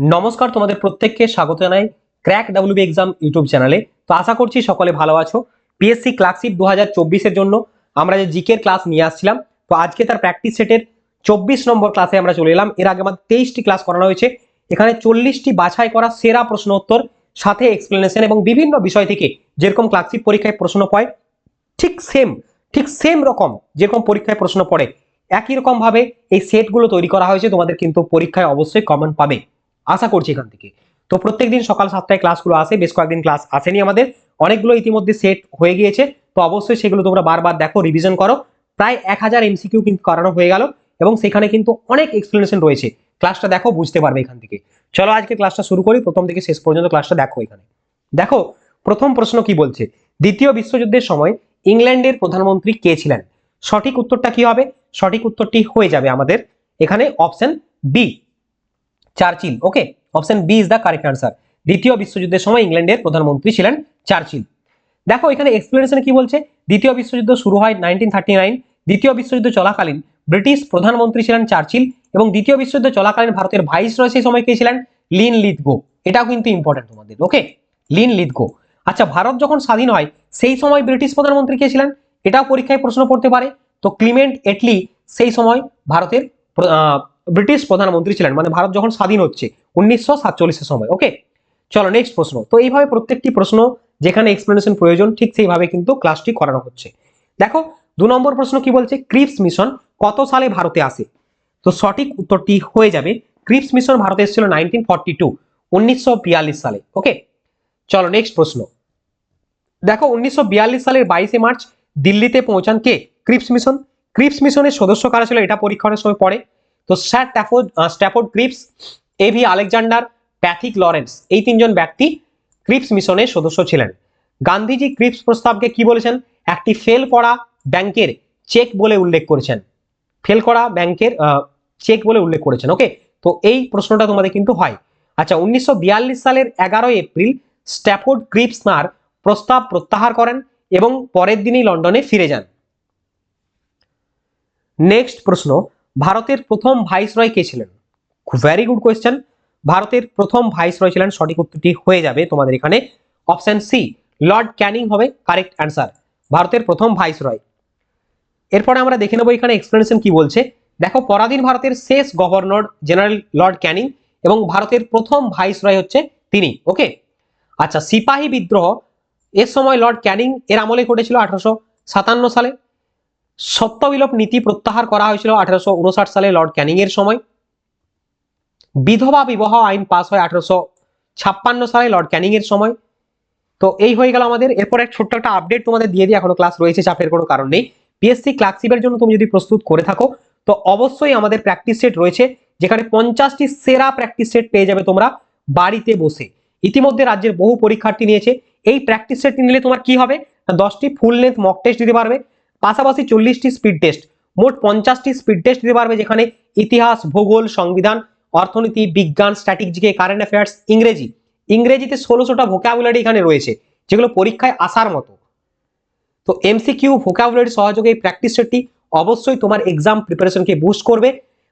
নমস্কার তোমাদের প্রত্যেককে, স্বাগত জানাই ক্র্যাক ডাব্লিউবি এক্সাম ইউটিউব চ্যানেলে। তো আশা করছি সকলে ভালো আছো। পিএসসি ক্লাসিপ দু হাজার চব্বিশের জন্য আমরা যে জিকের ক্লাস নিয়ে আসছিলাম, তো আজকে তার প্র্যাকটিস সেটের চব্বিশ নম্বর ক্লাসে আমরা চলে এলাম। এর আগে আমাদের তেইশটি ক্লাস করানো হয়েছে। এখানে চল্লিশটি বাছাই করা সেরা প্রশ্ন উত্তর সাথে এক্সপ্লেনেশন এবং বিভিন্ন বিষয় থেকে যেরকম ক্লাসিক পরীক্ষায় প্রশ্ন পড়ে, ঠিক সেম ঠিক সেম রকম যেরকম পরীক্ষায় প্রশ্ন পড়ে, একই রকম ভাবে এই সেটগুলো তৈরি করা হয়েছে। তোমাদের কিন্তু পরীক্ষায় অবশ্যই কমন পাবে। আশা করছি এখান থেকে। তো প্রত্যেকদিন সকাল সাতটায় ক্লাসগুলো আসে, বেশ কয়েকদিন ক্লাস আসেনি আমাদের। অনেকগুলো ইতিমধ্যে সেট হয়ে গিয়েছে। তো অবশ্যই সেগুলো তোমরা বারবার দেখো রিভিশন করো। প্রায় এক হাজার এমসিকিউ কিন্তু করানো হয়ে গেল এবং সেখানে কিন্তু অনেক এক্সপ্লেনেশন রয়েছে। ক্লাসটা দেখো, বুঝতে পারবে এখান থেকে। চলো আজকে ক্লাসটা শুরু করি, প্রথম থেকে শেষ পর্যন্ত ক্লাসটা দেখো এখানে। দেখো, প্রথম প্রশ্ন কি বলছে? দ্বিতীয় বিশ্বযুদ্ধের সময় ইংল্যান্ডের প্রধানমন্ত্রী কে ছিলেন? সঠিক উত্তরটা কি হবে? সঠিক উত্তরটি হয়ে যাবে আমাদের এখানে option B Churchill. Okay option B is the correct answer দ্বিতীয় বিশ্বযুদ্ধের সময় ইংল্যান্ডের প্রধানমন্ত্রী ছিলেন চার্চিল। দেখো, এখানে এক্সপ্লেনেশনে কি বলছে? দ্বিতীয় বিশ্বযুদ্ধ শুরু হয় নাইনটিন থার্টি নাইন দ্বিতীয় বিশ্বযুদ্ধ চলাকালীন ব্রিটিশ প্রধানমন্ত্রী ছিলেন চার্চিল এবং দ্বিতীয় বিশ্বযুদ্ধ চলাকালীন ভারতের ভাইস রয় সেই সময় কে ছিলেন? Linlithgow. এটাও কিন্তু ইম্পর্টেন্ট তোমাদের ওকে লিন লিথগো। আচ্ছা ভারত যখন স্বাধীন হয়, সেই সময় ব্রিটিশ প্রধানমন্ত্রী কে ছিলেন? এটাও পরীক্ষায় প্রশ্ন পড়তে পারে। তো ক্লিমেন্ট এটলি সেই সময় ভারতের ব্রিটিশ প্রধানমন্ত্রী ছিলেন মানে ভারত যখন স্বাধীন হচ্ছে, উনিশশো সাতচল্লিশের সময় ওকে চলো নেক্সট প্রশ্ন। তো এইভাবে প্রত্যেকটি প্রশ্ন যেখানে এক্সপ্লেনেশন প্রয়োজন, ঠিক সেইভাবে কিন্তু ক্লাসটি করানো হচ্ছে। দেখো, দু নম্বর প্রশ্ন কি বলছে? ক্রিপস মিশন কত সালে ভারতে আসে? তো সঠিক উত্তরটি হয়ে যাবে ক্রিপস মিশন ভারতে এসেছিল নাইনটিন ফর্টি টু উনিশশো বিয়াল্লিশ সালে ওকে চলো নেক্সট প্রশ্ন। দেখো, উনিশশো বিয়াল্লিশ সালের বাইশে মার্চ দিল্লিতে পৌঁছান কে? ক্রিপস মিশন ক্রিপস মিশনের সদস্য কারা ছিল? এটা পরীক্ষার সময় পড়ে। তো sir ট্যাফোর্ড Stafford Cripps A V Alexander, Pethick Lawrence, এই তিনজন ব্যক্তি ক্রিপস মিশনের সদস্য ছিলেন। গান্ধীজি ক্রিপস প্রস্তাবকে কি বলেছেন? একটি ফেল করা ব্যাংকের চেক বলে উল্লেখ করেছেন। ফেল করা ব্যাংকের চেক বলে উল্লেখ করেছেন। ওকে? তো এই প্রশ্নটা তোমাদের কিন্তু হয়। আচ্ছা উনিশশো বিয়াল্লিশ সালের এগারোই এপ্রিল স্ট্যাফোর্ড ক্রিপস তার প্রস্তাব প্রত্যাহার করেন এবং পরের দিনই লন্ডনে ফিরে যান। নেক্সট প্রশ্ন ভারতের প্রথম ভাইসরয় কে ছিলেন? ভেরি গুড কোয়েশ্চেন ভারতের প্রথম ভাইসরয় ছিলেন, সঠিক উত্তরটি হয়ে যাবে তোমাদের এখানে। অপশন সি লর্ড ক্যানিং হবে কারেক্ট অ্যান্সার ভারতের প্রথম ভাইসরয়। এরপরে আমরা দেখে নেব এখানে এক্সপ্লেনেশন কি বলছে। দেখো, পরাধীন ভারতের শেষ গভর্নর জেনারেল লর্ড ক্যানিং এবং ভারতের প্রথম ভাইসরয় হচ্ছে তিনি ওকে আচ্ছা সিপাহী বিদ্রোহ এর সময় লর্ড ক্যানিং এর আমলে ঘটেছিল আঠারোশো সাতান্ন সালে। সত্যবিলোপ নীতি প্রত্যাহার করা হয়েছিল আঠারোশো উনষাট সালে লর্ড ক্যানিং এর সময়। বিধবা বিবাহ আইন পাস হয় আঠারোশো ছাপ্পান্ন সালে লর্ড ক্যানিং এর সময়। তো এই হয়ে গেল আমাদের। এরপর এক ছোট্ট একটা আপডেট তোমাদের দিয়ে দিই, এখনও ক্লাস রয়েছে, চাপের কোনো কারণ নেই। পিএসসি ক্লার্কশিপের জন্য তুমি যদি প্রস্তুত করে থাকো, তো অবশ্যই আমাদের প্র্যাকটিস সেট রয়েছে, যেখানে পঞ্চাশটি সেরা প্র্যাকটিস সেট পেয়ে যাবে তোমরা বাড়িতে বসে। ইতিমধ্যে রাজ্যের বহু পরীক্ষার্থী নিয়েছে। এই প্র্যাকটিস সেট নিলে তোমার কি হবে? দশটি ফুল লেন্থ মক টেস্ট দিতে পারবে। পাশাপাশি চল্লিশটি স্পিড টেস্ট মোট পঞ্চাশটি স্পিড টেস্ট দিতে পারবে যেখানে ইতিহাস, ভূগোল, সংবিধান, অর্থনীতি, বিজ্ঞান স্ট্র্যাটেজি কারেন্ট অ্যাফেয়ার্স ইংরেজি। ইংরেজিতে ষোলোশোটা ভোকাবুলারি এখানে রয়েছে, যেগুলো পরীক্ষায় আসার মতো। তো এমসিকিউ ভোকাবুলারি সহযোগে এই প্র্যাকটিস সেটটি অবশ্যই তোমার এক্সাম প্রিপারেশনকে বুস্ট করবে।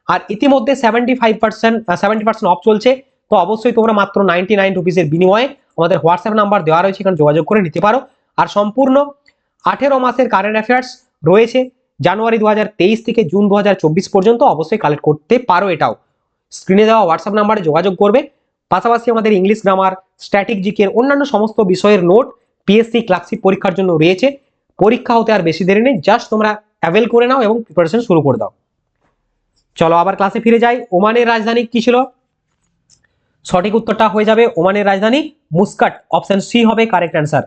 আর ইতিমধ্যে seventy five percent seventy percent off চলছে, তো অবশ্যই তোমরা মাত্র নাইনটি নাইন রুপিসের বিনিময়ে আমাদের হোয়াটসঅ্যাপ নাম্বার দেওয়া রয়েছে, এখানে যোগাযোগ করে নিতে পারো। আর সম্পূর্ণ আঠেরো মাসের কারেন্ট অ্যাফেয়ার্স রয়েছে। জানুয়ারি দু হাজার তেইশ থেকে জুন দু হাজার চব্বিশ পর্যন্ত অবশ্যই কালেক্ট করতে পারো এটাও। স্ক্রিনে দেওয়া হোয়াটসঅ্যাপ নাম্বারে যোগাযোগ করবে। পাশাপাশি আমাদের ইংলিশ গ্রামার স্ট্যাটিক জিকের অন্যান্য সমস্ত বিষয়ের নোট পিএসসি ক্লাসিক পরীক্ষার জন্য রয়েছে। পরীক্ষা হতে আর বেশি দেরি নেই জাস্ট তোমরা অ্যাভেল করে নাও এবং প্রিপারেশন শুরু করে দাও। চলো আবার ক্লাসে ফিরে যাই। ওমানের রাজধানী কি ছিল? সঠিক উত্তরটা হয়ে যাবে। ওমানের রাজধানী মুস্কাট। অপশন সি হবে কারেক্ট অ্যান্সার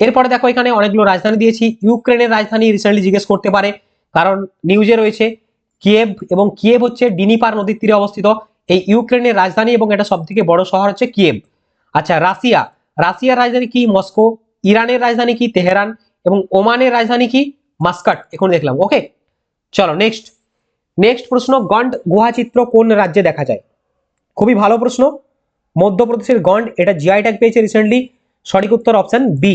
এরপরে দেখো এখানে অনেকগুলো রাজধানী দিয়েছি। ইউক্রেনের রাজধানী রিসেন্টলি জিজ্ঞেস করতে পারে। কারণ নিউজে রয়েছে কিয়েভ এবং কিয়েভ হচ্ছে ডিনিপার নদীর তীরে অবস্থিত। এই ইউক্রেনের রাজধানী এবং এটা সব থেকে বড় শহর হচ্ছে কিয়েভ আচ্ছা রাশিয়া। রাশিয়ার রাজধানী কি মস্কো? ইরানের রাজধানী কি তেহরান? এবং ওমানের রাজধানী কি মাস্কাট? এখন দেখলাম। ওকে চলো নেক্সট নেক্সট প্রশ্ন, গন্ড গুহাচিত্র কোন রাজ্যে দেখা যায়? খুবই ভালো প্রশ্ন। মধ্যপ্রদেশের গন্ড, এটা জিআই ট্যাগ পেয়েছে রিসেন্টলি সঠিক উত্তর অপশন বি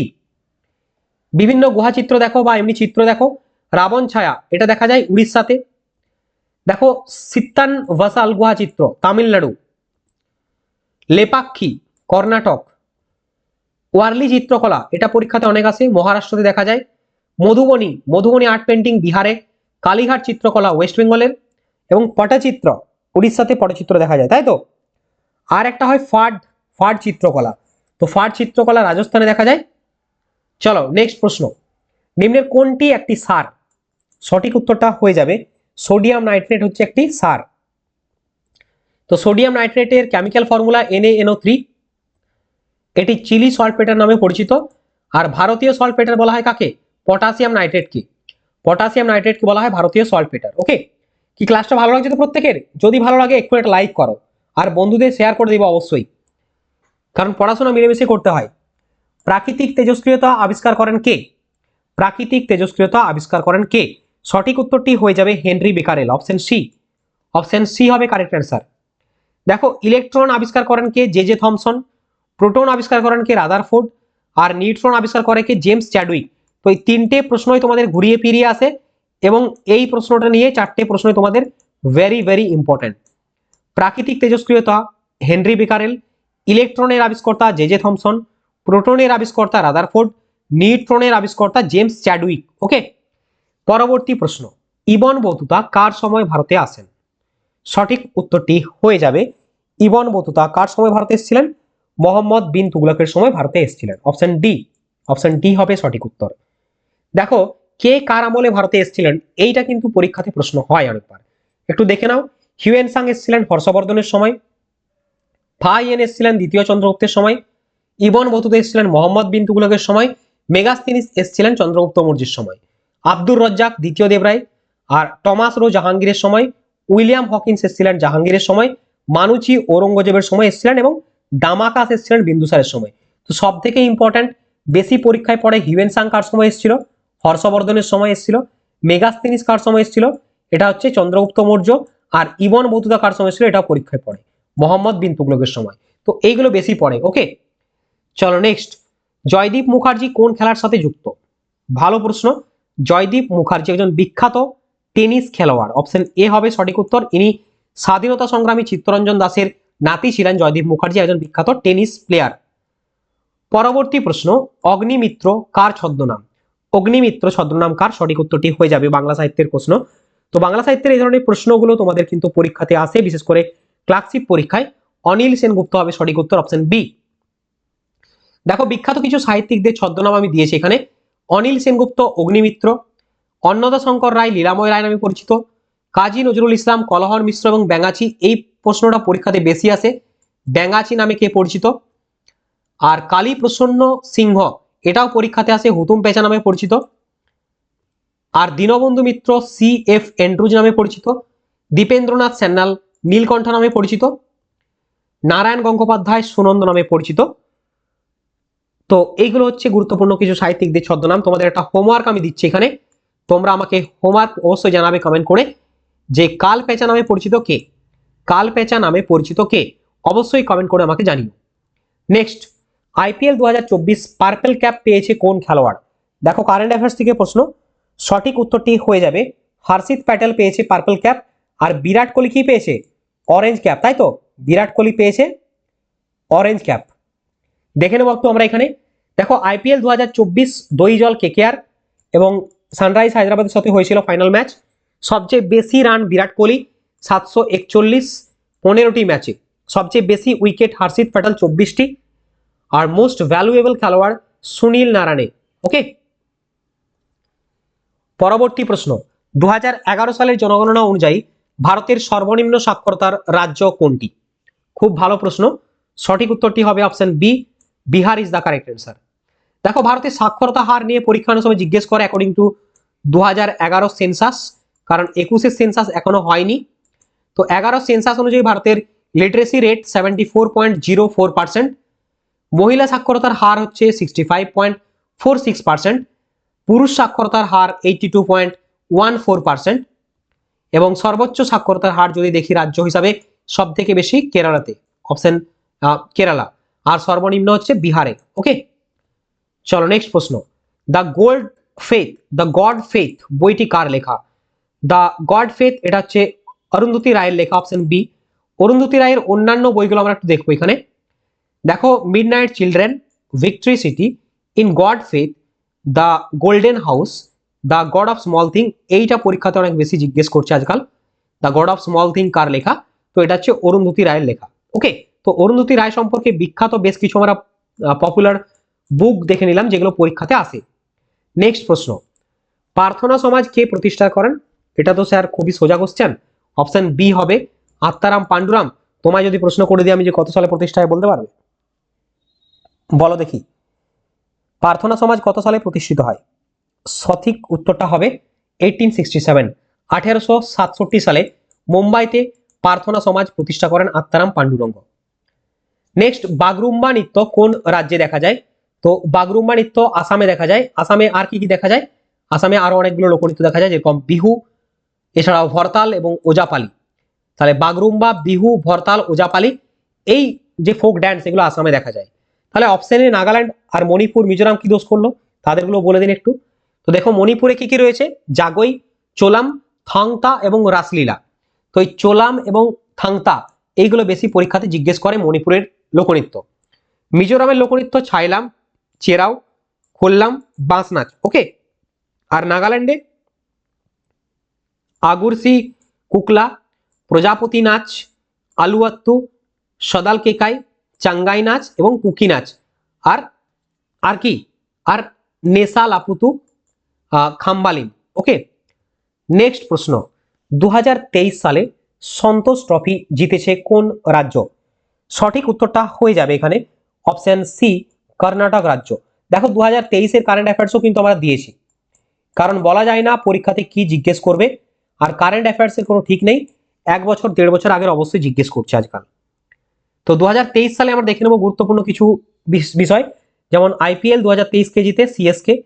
বিভিন্ন গুহা চিত্র দেখো বা এমনি চিত্র দেখো। রাবণ ছায়া, এটা দেখা যায় উড়িষ্যাতে। দেখো, সিত্তান ভাসাল গুহা চিত্র, তামিলনাড়ু। লেপাক্ষী, কর্ণাটক। ওয়ার্লি চিত্রকলা, এটা পরীক্ষাতে অনেক আসে, মহারাষ্ট্রতে দেখা যায়। মধুবনী মধুবনী আর্ট পেন্টিং বিহারে। কালীঘাট চিত্রকলা, ওয়েস্ট বেঙ্গলের। এবং পটচিত্র, উড়িষ্যাতে পটচিত্র দেখা যায়, তাই তো? আর একটা হয় ফাড ফাড চিত্রকলা। তো ফাড চিত্রকলা রাজস্থানে দেখা যায়। চলো নেক্সট প্রশ্ন। নিম্নের কোনটি একটি সার? সঠিক উত্তরটা হয়ে যাবে সোডিয়াম নাইট্রেট হচ্ছে একটি সার। তো সোডিয়াম নাইট্রেটের কেমিক্যাল ফর্মুলা NaNO3 থ্রি এটি চিলি সলফেটার নামে পরিচিত, আর ভারতীয় সলফেটার বলা হয় কাকে? পটাশিয়াম নাইট্রেটকে। পটাশিয়াম নাইট্রেটকে বলা হয় ভারতীয় সলফেটার ওকে কি ক্লাসটা ভালো লাগছে তো প্রত্যেকের? যদি ভালো লাগে একটু একটা লাইক করো, আর বন্ধুদের শেয়ার করে দিবে অবশ্যই। কারণ পড়াশোনা মিলেমিশে করতে হয়। প্রাকৃতিক তেজস্ক্রিয়তা আবিষ্কার করেন কে? প্রাকৃতিক তেজস্ক্রিয়তা আবিষ্কার করেন কে? সঠিক উত্তরটি হয়ে যাবে Henri Becquerel option C option C হবে কারেক্ট অ্যান্সার দেখো ইলেকট্রন আবিষ্কার করেন কে? জে জে থমসন প্রোটন আবিষ্কার করেন কে? রাদারফোর্ড আর নিউট্রন আবিষ্কার করে কে? জেমস চ্যাডউইক তো এই তিনটে প্রশ্নই তোমাদের ঘুরিয়ে ফিরিয়ে আসে, এবং এই প্রশ্নটা নিয়ে চারটে প্রশ্নই তোমাদের ভেরি ভেরি ইম্পর্ট্যান্ট প্রাকৃতিক তেজস্ক্রিয়তা, হেনরি বেকারেল ইলেকট্রনের আবিষ্কর্তা জে জে থমসন প্রোটনের আবিষ্কর্তা রাদারফোর্ড, নিউট্রনের আবিষ্কর্তা জেমস চ্যাডউইক, ওকে? পরবর্তী প্রশ্ন, ইবন বতুতা কার সময় ভারতে আসেন? সঠিক উত্তরটি হয়ে যাবে, ইবন বতুতা কার সময় ভারতে এসেছিলেন? মোহাম্মদ বিন তুগলকের সময় ভারতে এসেছিলেন। অপশন ডি অপশন ডি হবে সঠিক উত্তর। দেখো, কে কার আমলে ভারতে এসেছিলেন? এইটা কিন্তু পরীক্ষাতে প্রশ্ন হয় অনেকবার একটু দেখে নাও হিউয়েন সাং এসেছিলেন হর্ষবর্ধনের সময় ফাইয়েন এসেছিলেন দ্বিতীয় চন্দ্রগুপ্তের সময় ইবন বতুতা এসেছিলেন মোহাম্মদ বিন তুগলকের সময়, মেগাস্তিনিস এসেছিলেন চন্দ্রগুপ্ত মৌর্যের সময়। আব্দুর রজ্জাক দ্বিতীয় দেবরায় আর টমাস রো জাহাঙ্গীরের সময়, উইলিয়াম হকিন্স এসেছিলেন জাহাঙ্গীরের সময়, মানুচি ঔরঙ্গজেবের সময় এসেছিলেন এবং দামাকাস এসেছিলেন বিন্দুসারের সময়। তো সব থেকে ইম্পর্ট্যান্ট বেশি পরীক্ষায় পড়ে হিউয়েন সাং কার সময় এসেছিল? হর্ষবর্ধনের সময় এসেছিল। মেগাস্তিনিস কার সময় এসেছিল? এটা হচ্ছে চন্দ্রগুপ্ত মৌর্য আর ইবন বতুতা কার সময় ছিল এটা পরীক্ষায় পড়ে। মোহাম্মদ বিন তুগলকের সময়। তো এইগুলো বেশি পড়ে ওকে চলো নেক্সট জয়দীপ মুখার্জি কোন খেলার সাথে যুক্ত? ভালো প্রশ্ন। জয়দীপ মুখার্জি একজন বিখ্যাত টেনিস খেলোয়াড়। অপশন এ হবে সঠিক উত্তর। ইনি স্বাধীনতা সংগ্রামী চিত্তরঞ্জন দাসের নাতি ছিলেন জয়দীপ মুখার্জি, একজন বিখ্যাত টেনিস প্লেয়ার পরবর্তী প্রশ্ন, অগ্নিমিত্র কার ছদ্মনাম? অগ্নিমিত্র ছদ্মনাম কার? সঠিক উত্তরটি হয়ে যাবে বাংলা সাহিত্যের প্রশ্ন। তো বাংলা সাহিত্যের এই ধরনের প্রশ্নগুলো তোমাদের কিন্তু পরীক্ষাতে আসে। বিশেষ করে ক্লার্কশিপ পরীক্ষায় অনিল সেনগুপ্ত হবে সঠিক উত্তর অপশন বি দেখো বিখ্যাত কিছু সাহিত্যিকদের ছদ্মনাম আমি দিয়েছি এখানে। অনিল সেনগুপ্ত, অগ্নিমিত্র, অন্নদা শঙ্কর রায়, লীলাময় রায় নামে পরিচিত, কাজী নজরুল ইসলাম, কলহর মিশ্র এবং ব্যাঙাচি, এই প্রশ্নটা পরীক্ষাতে বেশি আসে। ব্যাঙাচি নামে কে পরিচিত? আর কালী প্রসন্ন সিংহ, এটাও পরীক্ষাতে আসে, হুতুম পেঁচা নামে পরিচিত। আর Dinabandhu Mitra, C F Andrews নামে পরিচিত। দীপেন্দ্রনাথ সান্যাল নীলকণ্ঠ নামে পরিচিত। নারায়ণ গঙ্গোপাধ্যায়, সুনন্দ নামে পরিচিত। তো এইগুলো হচ্ছে গুরুত্বপূর্ণ কিছু সাহিত্যিকদের ছদ্মনাম। তোমাদের একটা হোমওয়ার্ক আমি দিচ্ছি এখানে। তোমরা আমাকে হোমওয়ার্ক অবশ্যই জানাবে কমেন্ট করে যে কাল পেঁচা নামে পরিচিত কে? কাল পেঁচা নামে পরিচিত কে? অবশ্যই কমেন্ট করে আমাকে জানিও। নেক্সট আইপিএল দু হাজার চব্বিশ পার্পেল ক্যাপ পেয়েছে কোন খেলোয়াড়? দেখো কারেন্ট অ্যাফেয়ার্স থেকে প্রশ্ন। সঠিক উত্তরটি হয়ে যাবে। হর্ষিত প্যাটেল পেয়েছে পার্পল ক্যাপ আর বিরাট কোহলি কি পেয়েছে? অরেঞ্জ ক্যাপ তাই তো? বিরাট কোহলি পেয়েছে অরেঞ্জ ক্যাপ দেখে নেব একটু আমরা এখানে। দেখো আইপিএল দু হাজার চব্বিশ দই জল কেকেআর এবং সানরাইজ হায়দ্রাবাদের সাথে হয়েছিল ফাইনাল ম্যাচ সবচেয়ে বেশি রান বিরাট কোহলি, সাতশো একচল্লিশ, পনেরোটি ম্যাচে সবচেয়ে বেশি উইকেট হর্ষিত প্যাটেল চব্বিশটি। আর মোস্ট ভ্যালুয়েবল খেলোয়াড় সুনীল নারায়ণে। ওকে পরবর্তী প্রশ্ন দু হাজার এগারো সালের জনগণনা অনুযায়ী ভারতের সর্বনিম্ন সাক্ষরতার রাজ্য কোনটি? খুব ভালো প্রশ্ন। সঠিক উত্তরটি হবে option B Bihar is the correct answer দেখো, ভারতের সাক্ষরতা হার নিয়ে পরীক্ষার সময় জিজ্ঞেস করে অ্যাকর্ডিং টু দু সেন্সাস কারণ একুশের সেন্সাস এখনও হয়নি। তো এগারো সেন্সাস অনুযায়ী ভারতের literacy rate seventy four point zero four percent মহিলা সাক্ষরতার হার হচ্ছে sixty five point four six percent পুরুষ সাক্ষরতার হার eighty two point one four percent এবং সর্বোচ্চ সাক্ষরতার হার যদি দেখি রাজ্য হিসাবে সব থেকে বেশি কেরালাতে অপশন কেরালা। আর সর্বনিম্ন হচ্ছে বিহারে ওকে চলো নেক্সট প্রশ্ন। The gold faith the god faith বইটি কার লেখা? দ্য গড ফেথ এটা হচ্ছে অরুন্ধতী রায়ের লেখা অপশন বি অরুন্ধতী রায়ের অন্যান্য বইগুলো আমরা একটু দেখব এখানে। দেখো midnight children victory city in god faith the golden house the god of small thing এইটা পরীক্ষাতে অনেক বেশি জিজ্ঞেস করছে আজকাল। The god of small thing কার লেখা? তো এটা হচ্ছে অরুন্ধতী রায়ের লেখা। ওকে তো অরুন্ধতী রায় সম্পর্কে বিখ্যাত বেশ কিছু আমরা পপুলার বুক দেখে নিলাম যেগুলো পরীক্ষাতে আসে। নেক্সট প্রশ্ন। প্রার্থনা সমাজ কে প্রতিষ্ঠা করেন? এটা তো স্যার খুবই সোজা কোশ্চেন অপশন বি হবে, আত্মারাম পাণ্ডুরাম। তোমায় যদি প্রশ্ন করে দিই আমি যে কত সালে প্রতিষ্ঠা হয় বলতে পারবে? বলো দেখি। প্রার্থনা সমাজ কত সালে প্রতিষ্ঠিত হয়? সঠিক উত্তরটা হবে এইটিন সিক্সটি সেভেন আঠেরোশো সাতষট্টি সালে মুম্বাইতে প্রার্থনা সমাজ প্রতিষ্ঠা করেন আত্মারাম পাণ্ডুরঙ্গ। নেক্সট বাগরুম্বা নৃত্য কোন রাজ্যে দেখা যায়? তো বাগরুম্বা নৃত্য আসামে দেখা যায়। আসামে আর কি কি দেখা যায়? আসামে আরও অনেকগুলো লোকনৃত্য দেখা যায়, যেরকম বিহু, এছাড়াও ভরতাল এবং ওজাপালি। তাহলে বাগরুম্বা, বিহু ভরতাল ওজাপালি এই যে ফোক ড্যান্স এগুলো আসামে দেখা যায়। তাহলে অপশানে নাগাল্যান্ড আর মণিপুর, মিজোরাম কি দোষ করল? তাদেরগুলো বলে দিন একটু। তো দেখো, মণিপুরে কি কি রয়েছে? জাগই চোলাম, থাংতা এবং রাসলীলা। তো এই চোলাম এবং থাংতা, এইগুলো বেশি পরীক্ষাতে জিজ্ঞেস করে মণিপুরের লোকনৃত্য। মিজোরামের লোকনৃত্য ছাইলাম চেরাও, খোল্লাম, বাঁশ নাচ ওকে আর নাগাল্যান্ডে, আগুরসি, কুকলা, প্রজাপতি নাচ, আলুয়াত্তু সদাল কেকাই চাঙ্গাই নাচ এবং কুকি নাচ। আর আর কি? আর নেশা লাপুতু খাম্বালিম ওকে নেক্সট প্রশ্ন দু হাজার তেইশ সালে সন্তোষ ট্রফি জিতেছে কোন রাজ্য? সঠিক উত্তরটা হয়ে যাবে এখানে অপশান সি কর্ণাটক রাজ্য। দেখো দু হাজার তেইশের কারেন্ট অ্যাফেয়ার্সও কিন্তু আমরা দিয়েছি। কারণ বলা যায় না পরীক্ষাতে কি জিজ্ঞেস করবে, আর কারেন্ট অ্যাফেয়ার্সের কোনো ঠিক নেই। এক বছর, দেড় বছর আগের অবশ্যই জিজ্ঞেস করছে আজকাল। তো দু হাজার তেইশ সালে আমরা দেখে নেব গুরুত্বপূর্ণ কিছু বিষ- বিষয়। যেমন আইপিএল দু হাজার তেইশ কেজিতে সিএসকে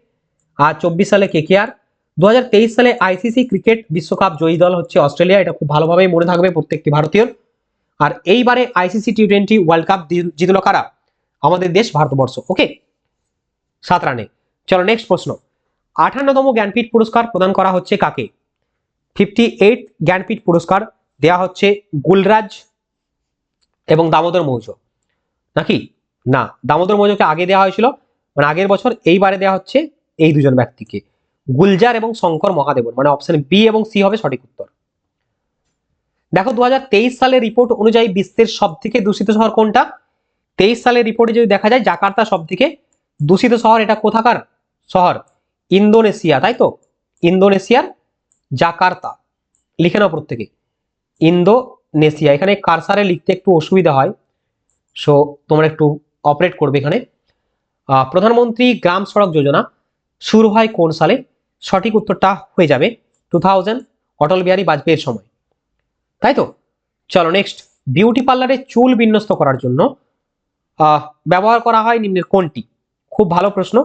আর চব্বিশ সালে কেকেআর দু হাজার তেইশ সালে আইসিসি ক্রিকেট বিশ্বকাপ জয়ী দল হচ্ছে অস্ট্রেলিয়া। এটা খুব ভালোভাবেই মনে থাকবে প্রত্যেকটি ভারতীয় আর এইবারে ICC T twenty world cup জিতলো কারা? আমাদের দেশ ভারতবর্ষ ওকে সাত রানে। চলো নেক্সট প্রশ্ন। আঠান্নতম জ্ঞানপীঠ পুরস্কার প্রদান করা হচ্ছে কাকে? ফিফটি এইট জ্ঞানপীঠ পুরস্কার দেয়া হচ্ছে গুলরাজ এবং দামোদর মৌর্য। নাকি? না, দামোদর মৌর্যকে আগে দেওয়া হয়েছিল মানে আগের বছর এইবারে দেওয়া হচ্ছে এই দুজন ব্যক্তিকে। গুলজার এবং শঙ্কর মহাদেবন মানে অপশন বি এবং সি হবে সঠিক উত্তর। দেখো দু হাজার তেইশ সালের রিপোর্ট অনুযায়ী বিশ্বের সব থেকে দূষিত শহর কোনটা? তেইশ সালের রিপোর্টে যদি দেখা যায়, জাকার্তা সব থেকে দূষিত শহর এটা কোথাকার শহর? ইন্দোনেশিয়া, তাই তো? ইন্দোনেশিয়ার জাকার্তা। লিখে নাও প্রত্যেকে। ইন্দোনেশিয়া, এখানে কারসারে লিখতে একটু অসুবিধা হয়। সো তোমরা একটু অপারেট করবে এখানে। প্রধানমন্ত্রী গ্রাম সড়ক যোজনা শুরু হয় কোন সালে? সঠিক উত্তরটা হয়ে যাবে টু থাউজেন্ড অটল বিহারী বাজপেয়ীর সময়। তাই তো? চলো নেক্সট বিউটি পার্লারে চুল বিন্যস্ত করার জন্য ব্যবহার করা হয় নিম্নের কোনটি? খুব ভালো প্রশ্ন।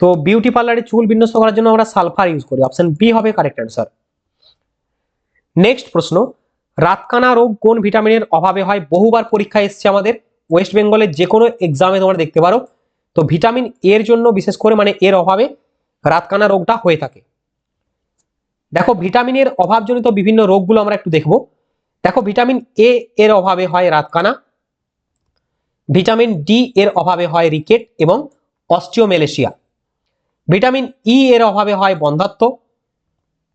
তো বিউটি পার্লারে চুল বিন্যস্ত করার জন্য আমরা সালফার ইউজ করি। অপশন বি হবে কারেক্ট অ্যান্সার নেক্সট প্রশ্ন, রাতকানা রোগ কোন ভিটামিনের অভাবে হয়? বহুবার পরীক্ষা এসছে আমাদের। ওয়েস্ট বেঙ্গলের যে কোনো এক্সামে তোমরা দেখতে পারো। তো ভিটামিন এর জন্য বিশেষ করে মানে এর অভাবে রাতকানা রোগটা হয়ে থাকে। দেখো ভিটামিনের অভাবজনিত বিভিন্ন রোগগুলো আমরা একটু দেখব। দেখো ভিটামিন এ এর অভাবে হয় রাতকানা। ভিটামিন ডি এর অভাবে হয় রিকেট এবং অস্টিওমেলেশিয়া। ভিটামিন ই এর অভাবে হয় বন্ধাত্ব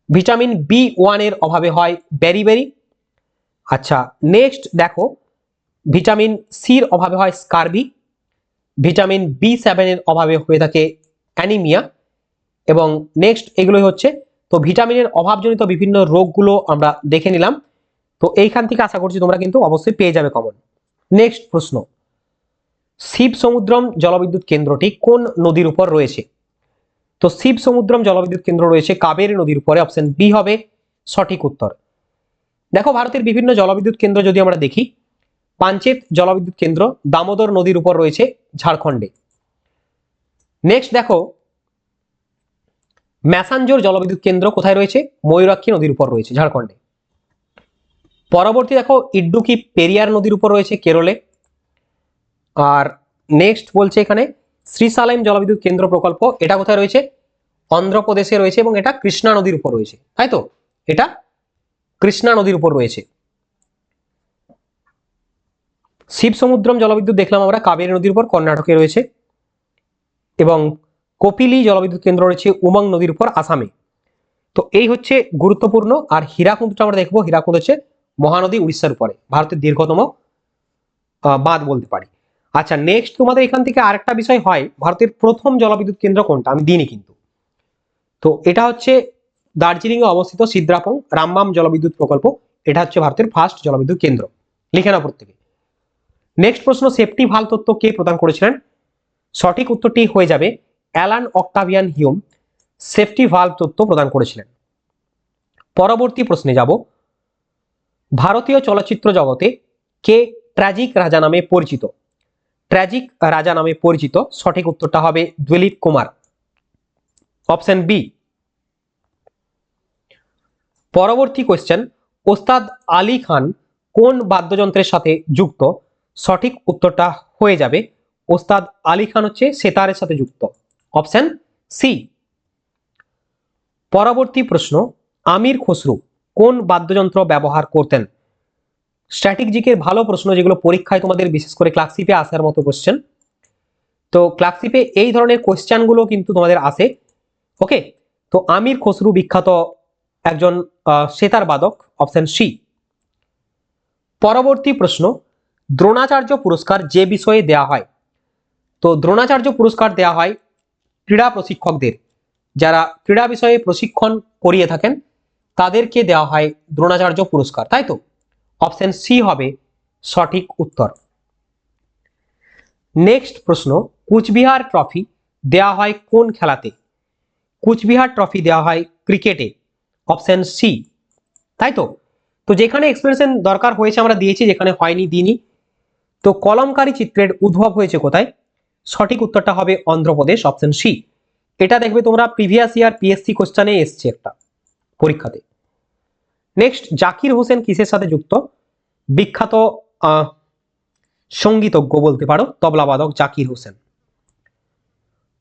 ভিটামিন বি ওয়ানের অভাবে হয় বেরিবেরি আচ্ছা নেক্সট দেখো, ভিটামিন সির অভাবে হয় স্কারবি। ভিটামিন বি সেভেনের অভাবে হয়ে থাকে অ্যানিমিয়া। এবং নেক্সট এগুলোই হচ্ছে, তো ভিটামিনের অভাবজনিত বিভিন্ন রোগগুলো আমরা দেখে নিলাম। তো এইখান থেকে আশা করছি তোমরা কিন্তু অবশ্যই পেয়ে যাবে কমন নেক্সট প্রশ্ন। শিব সমুদ্রম জলবিদ্যুৎ কেন্দ্রটি কোন নদীর উপর রয়েছে? তো শিব সমুদ্রম জলবিদ্যুৎ কেন্দ্র রয়েছে কাবেরী নদীর উপরে, অপশন বি হবে সঠিক উত্তর। দেখো, ভারতের বিভিন্ন জলবিদ্যুৎ কেন্দ্র যদি আমরা দেখি, পাঞ্চেত জলবিদ্যুৎ কেন্দ্র, দামোদর নদীর উপর রয়েছে ঝাড়খণ্ডে। নেক্সট দেখো, ম্যাসাঞ্জোর জলবিদ্যুৎ কেন্দ্র কোথায় রয়েছে? ময়ূরাক্ষী নদীর উপর রয়েছে ঝাড়খণ্ডে। পরবর্তী দেখো ইড্ডুকি পেরিয়ার নদীর উপর রয়েছে কেরলে। আর নেক্সট বলছে এখানে শ্রীসালাইম জলবিদ্যুৎ কেন্দ্র প্রকল্প, এটা কোথায় রয়েছে? অন্ধ্রপ্রদেশে রয়েছে এবং এটা কৃষ্ণা নদীর উপর রয়েছে। তাই তো? এটা কৃষ্ণা নদীর উপর রয়েছে। শিব সমুদ্রম জলবিদ্যুৎ দেখলাম আমরা, কাবেরী নদীর উপর, কর্ণাটকে রয়েছে। এবং কপিলি জলবিদ্যুৎ কেন্দ্র রয়েছে, উমং নদীর উপর, আসামে। তো এই হচ্ছে গুরুত্বপূর্ণ, আর হীরাকুন্দটা আমরা দেখব। হীরাকুন্দ হচ্ছে মহানদী উড়িষ্যার উপরে, ভারতের দীর্ঘতম বাঁধ বলতে পারি। আচ্ছা নেক্সট তোমাদের এখান থেকে আরেকটা বিষয় হয়, ভারতের প্রথম জলবিদ্যুৎ কেন্দ্র কোনটা? আমি দিইনি কিন্তু। তো এটা হচ্ছে দার্জিলিং এ অবস্থিত সিদ্রাপং রামবাম জলবিদ্যুৎ প্রকল্প। এটা হচ্ছে ভারতের ফার্স্ট জলবিদ্যুৎ কেন্দ্র। লিখে নাও প্রত্যেকে। নেক্সট প্রশ্ন সেফটি ভালো তত্ত্ব কে প্রদান করেছিলেন? সঠিক উত্তরটি হয়ে যাবে Allan Octavian Hume. Safety valve তত্ত্ব প্রদান করেছিলেন। পরবর্তী প্রশ্নে যাব। ভারতীয় চলচ্চিত্র জগতে কে ট্র্যাজিক রাজা নামে পরিচিত? ট্র্যাজিক রাজা নামে পরিচিত। সঠিক উত্তরটা হবে দিলীপ কুমার। Option B. পরবর্তী কোয়েশ্চেন ওস্তাদ আলী খান কোন বাদ্যযন্ত্রের সাথে যুক্ত? সঠিক উত্তরটা হয়ে যাবে, ওস্তাদ আলী খান হচ্ছে সেতারের সাথে যুক্ত। Option C. পরবর্তী প্রশ্ন, আমির খসরু কোন বাদ্যযন্ত্র ব্যবহার করতেন? স্ট্র্যাটেজিকের ভালো প্রশ্ন যেগুলো পরীক্ষায় তোমাদের বিশেষ করে ক্লাসিপে আসার মতো কোশ্চেন তো ক্লাসিপে এই ধরনের কোশ্চেনগুলো কিন্তু তোমাদের আসে। ওকে তো আমির খসরু বিখ্যাত একজন সেতার বাদক অপশন সি পরবর্তী প্রশ্ন, দ্রোণাচার্য পুরস্কার যে বিষয়ে দেয়া হয়? তো দ্রোণাচার্য পুরস্কার দেয়া হয় ক্রীড়া প্রশিক্ষকদের। যারা ক্রীড়া বিষয়ে প্রশিক্ষণ করিয়ে থাকেন, তাদেরকে দেওয়া হয় দ্রোণাচার্য পুরস্কার, তাই তো? অপশন সি হবে সঠিক উত্তর। নেক্সট প্রশ্ন, কুচবিহার ট্রফি দেওয়া হয় কোন খেলাতে? কুচবিহার ট্রফি দেওয়া হয় ক্রিকেটে, অপশন সি। তাই তো? তো যেখানে এক্সপ্রেশন দরকার হয়েছে আমরা দিয়েছি, যেখানে হয়নি দিনই তো কলমকারী চিত্রের উদ্ভব হয়েছে কোথায়? সঠিক উত্তরটা হবে অন্ধ্রপ্রদেশ, অপশন সি। এটা দেখবে তোমরা প্রিভিয়াস ইয়ার পিএসসি কোশ্চানে এসছে একটা পরীক্ষাতে। নেক্সট জাকির হোসেন কিসের সাথে যুক্ত? বিখ্যাত সঙ্গীতজ্ঞ বলতে পারো তবলাবাদক জাকির হোসেন।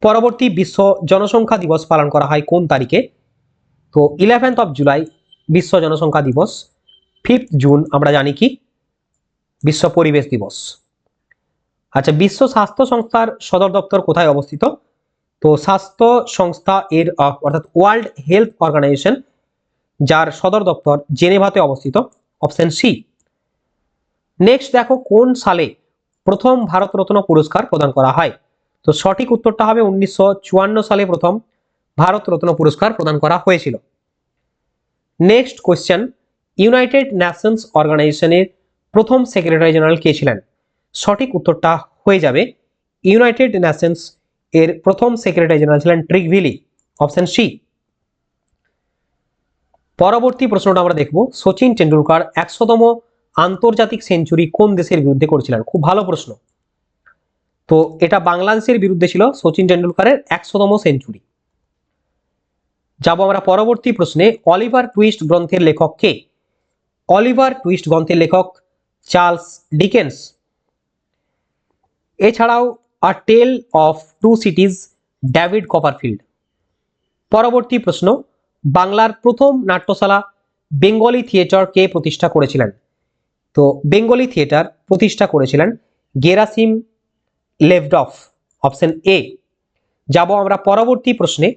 পরবর্তী বিশ্ব জনসংখ্যা দিবস পালন করা হয় কোন তারিখে? তো ইলেভেন্থ অফ জুলাই বিশ্ব জনসংখ্যা দিবস। ফিফথ জুন আমরা জানি কি? বিশ্ব পরিবেশ দিবস। আচ্ছা বিশ্ব স্বাস্থ্য সংস্থার সদর দপ্তর কোথায় অবস্থিত? তো স্বাস্থ্য সংস্থা এর অর্থাৎ ওয়ার্ল্ড হেলথ অর্গানাইজেশন যার সদর দপ্তর জেনেভাতে অবস্থিত, অপশন সি। নেক্সট দেখো কোন সালে প্রথম ভারতরত্ন পুরস্কার প্রদান করা হয়। তো সঠিক উত্তরটা হবে উনিশশো চুয়ান্ন সালে প্রথম ভারতরত্ন পুরস্কার প্রদান করা হয়েছিল। নেক্সট কোয়েশ্চেন ইউনাইটেড নেশনস অর্গানাইজেশনের প্রথম সেক্রেটারি জেনারেল কে ছিলেন? সঠিক উত্তরটা হয়ে যাবে ইউনাইটেড নেশনস এর প্রথম সেক্রেটারি জেনারেল ছিলেন ট্রিকভিলি অপশন সি। পরবর্তী প্রশ্নটা আমরা দেখব। সচিন টেন্ডুলকার একশোতম আন্তর্জাতিক সেঞ্চুরি কোন দেশের বিরুদ্ধে করেছিলেন? খুব ভালো প্রশ্ন। তো এটা বাংলাদেশের বিরুদ্ধে ছিল সচিন টেন্ডুলকারের একশোতম সেঞ্চুরি। যাব আমরা পরবর্তী প্রশ্নে, অলিভার টুইস্ট গ্রন্থের লেখক কে? অলিভার টুইস্ট গ্রন্থের লেখক চার্লস ডিকেন্স। এছাড়াও a tale of two cities David Copperfield পরবর্তী প্রশ্ন বাংলার প্রথম নাট্যশালা বেঙ্গলি থিয়েটার কে প্রতিষ্ঠা করেছিলেন? তো বেঙ্গলি থিয়েটার প্রতিষ্ঠা করেছিলেন গেরাসিম লেভডফ, অপশন এ। যাব আমরা পরবর্তী প্রশ্নে।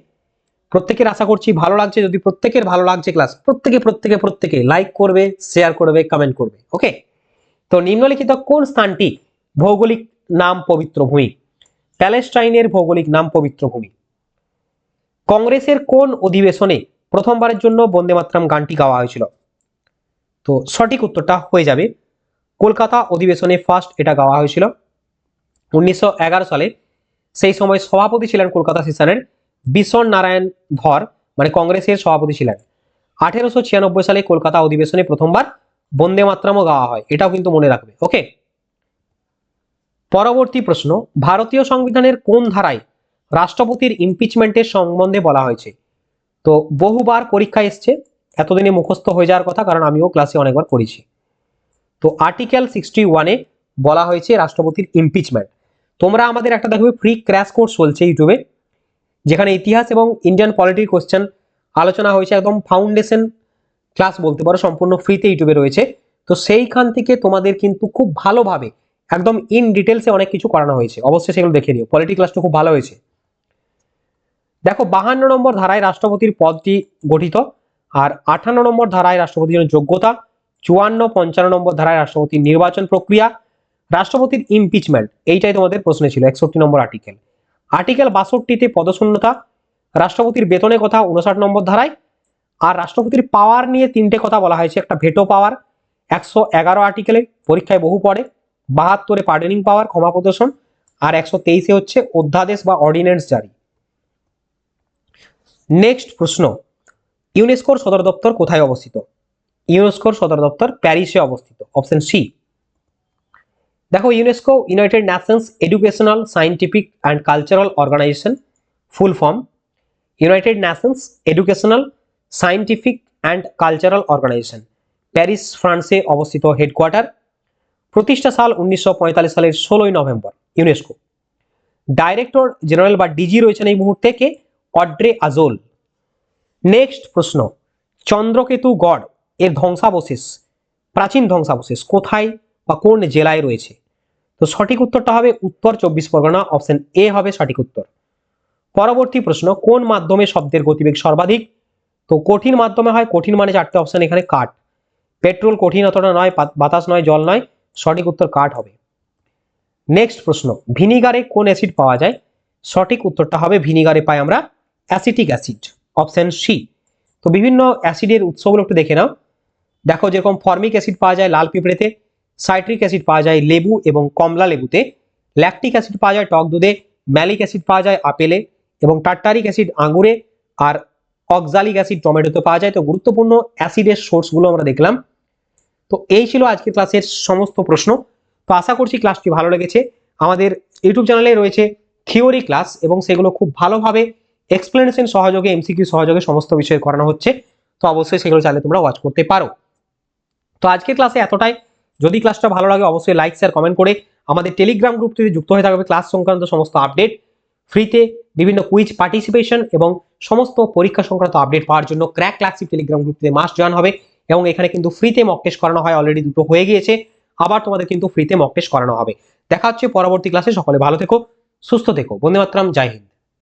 প্রত্যেকের আশা করছি ভালো লাগছে। যদি প্রত্যেকের ভালো লাগছে ক্লাস প্রত্যেকে প্রত্যেকে প্রত্যেকে লাইক করবে শেয়ার করবে কমেন্ট করবে ওকে তো নিম্নলিখিত কোন স্থানটি ভৌগোলিক নাম পবিত্র ভূমি? প্যালেস্টাইনের ভৌগোলিক নাম পবিত্র ভূমি। কংগ্রেসের কোন অধিবেশনে প্রথমবারের জন্য বন্দে মাতরম গানটি গাওয়া হয়েছিল। তো সঠিক উত্তরটা হয়ে যাবে। কলকাতা অধিবেশনে ফার্স্ট এটা গাওয়া হয়েছিল। উনিশশো এগারো সালে সেই সময় সভাপতি ছিলেন কলকাতা সেশনের বিশন নারায়ণ ধর মানে কংগ্রেসের সভাপতি ছিলেন। আঠেরোশো ছিয়ানব্বই সালে কলকাতা অধিবেশনে প্রথমবার বন্দে মাতরামও গাওয়া হয়, এটাও কিন্তু মনে রাখবে ওকে পরবর্তী প্রশ্ন, ভারতীয় সংবিধানের কোন ধারায় রাষ্ট্রপতির ইমপিচমেন্টের সম্বন্ধে বলা হয়েছে? তো বহুবার পরীক্ষা এসছে, এতদিনে মুখস্থ হয়ে যাওয়ার কথা, কারণ আমিও ক্লাসে অনেকবার করেছি তো আর্টিকেল সিক্সটি ওয়ানে বলা হয়েছে রাষ্ট্রপতির ইমপিচমেন্ট তোমরা আমাদের একটা দেখবে ফ্রি ক্র্যাশ কোর্স চলছে ইউটিউবে, যেখানে ইতিহাস এবং ইন্ডিয়ান পলিটির কোশ্চেন আলোচনা হয়েছে, একদম ফাউন্ডেশন ক্লাস বলতে পারো, সম্পূর্ণ ফ্রিতে ইউটিউবে রয়েছে। তো সেইখান থেকে তোমাদের কিন্তু খুব ভালোভাবে, একদম ইন ডিটেলসে অনেক কিছু করানো হয়েছে। অবশ্যই সেগুলো দেখে নিও। পলিটি ক্লাসটা খুব ভালো হয়েছে। দেখো বাহান্ন নম্বর ধারায় রাষ্ট্রপতির পদটি গঠিত আর আঠান্ন নম্বর ধারায় রাষ্ট্রপতির জন্য যোগ্যতা, চুয়ান্ন, পঞ্চান্ন নম্বর ধারায় রাষ্ট্রপতির নির্বাচন প্রক্রিয়া, রাষ্ট্রপতির ইমপিচমেন্ট এইটাই তোমাদের প্রশ্নে ছিল, একষট্টি নম্বর আর্টিকেল আর্টিকেল বাষট্টিতে পদশূন্যতা, রাষ্ট্রপতির বেতনের কথা উনষাট নম্বর ধারায়, আর রাষ্ট্রপতির পাওয়ার নিয়ে তিনটে কথা বলা হয়েছে, একটা ভেটো পাওয়ার একশো এগারো আর্টিকেলে পরীক্ষায় বহু পড়ে, বাহাত্তরে পার্ডেনিং পাওয়ার ক্ষমা প্রদর্শন, আর একশো তেইশে হচ্ছে অধ্যাদেশ বা অর্ডিন্যান্স জারি। নেক্সট প্রশ্ন ইউনেস্কোর সদর দপ্তর কোথায় অবস্থিত? ইউনেস্কোর সদর দপ্তর প্যারিসে অবস্থিত অপশন সি দেখো UNESCO United Nations Educational Scientific and Cultural Organization full form United Nations Educational Scientific and Cultural Organization Paris, ফ্রান্সে অবস্থিত হেডকোয়ার্টার প্রতিষ্ঠা সাল উনিশশো পঁয়তাল্লিশ সালের ষোলোই নভেম্বর ইউনেস্কো ডাইরেক্টর জেনারেল বা ডিজি রয়েছেন এই মুহূর্তে, কে? অড্রে আজোল। নেক্সট প্রশ্ন, চন্দ্রকেতু গড় এর ধ্বংসাবশেষ, প্রাচীন ধ্বংসাবশেষ কোথায় বা কোন জেলায় রয়েছে? তো সঠিক উত্তরটা হবে উত্তর চব্বিশ পরগনা, অপশন এ হবে সঠিক উত্তর। পরবর্তী প্রশ্ন, কোন মাধ্যমে শব্দের গতিবেগ সর্বাধিক? তো কঠিন মাধ্যমে হয়, কঠিন মানে চারটে অপশন, এখানে কাঠ। পেট্রোল কঠিন অতটা নয় বাতাস নয়, জল নয়, সঠিক উত্তর কাঠ হবে। নেক্সট প্রশ্ন, ভিনিগারে কোন অ্যাসিড পাওয়া যায়? সঠিক উত্তরটা হবে, ভিনিগারে পাই আমরা অ্যাসিটিক অ্যাসিড, অপশন সি। তো বিভিন্ন অ্যাসিডের উৎসগুলো একটু দেখে নাও। দেখো যেরকম ফর্মিক অ্যাসিড পাওয়া যায় লাল পিঁপড়েতে, সাইট্রিক অ্যাসিড পাওয়া যায় লেবু এবং কমলা লেবুতে, ল্যাকটিক অ্যাসিড পাওয়া যায় টক দুধে, ম্যালিক অ্যাসিড পাওয়া যায় আপেলে এবং টার্টারিক অ্যাসিড আঙুরে আর অক্সালিক অ্যাসিড টমেটোতে পাওয়া যায়। তো গুরুত্বপূর্ণ অ্যাসিডের সোর্সগুলো আমরা দেখলাম। তো এই ছিল আজকের ক্লাসের সমস্ত প্রশ্ন। তো আশা করছি ক্লাসটি ভালো লেগেছে। আমাদের ইউটিউব চ্যানেলে রয়েছে থিওরি ক্লাস এবং সেগুলো খুব ভালোভাবে এক্সপ্লেনেশন সহযোগে এমসিকিউ সহযোগে সমস্ত বিষয়ে করানো হচ্ছে। তো অবশ্যই সেগুলো চাইলে তোমরা ওয়াচ করতে পারো। তো আজকের ক্লাসে এতটাই। যদি ক্লাসটা ভালো লাগে, অবশ্যই লাইক শেয়ার কমেন্ট করে আমাদের টেলিগ্রাম গ্রুপটিতে যুক্ত হয়ে থাকবে ক্লাস সংক্রান্ত সমস্ত আপডেট ফ্রিতে বিভিন্ন কুইজ পার্টিসিপেশন এবং সমস্ত পরীক্ষা সংক্রান্ত আপডেট পাওয়ার জন্য ক্র্যাক ক্লাসিক টেলিগ্রাম গ্রুপটিতে মাস্ট জয়েন হবে এবং এখানে কিন্তু ফ্রিতে মক টেস্ট করানো হয় অলরেডি দুটো হয়ে গিয়েছে। আবার তোমাদের কিন্তু ফ্রিতে মক টেস্ট করানো হবে। দেখা হচ্ছে পরবর্তী ক্লাসে সকলে ভালো থেকো, সুস্থ থেকো। বন্দে জয় হিন্দ।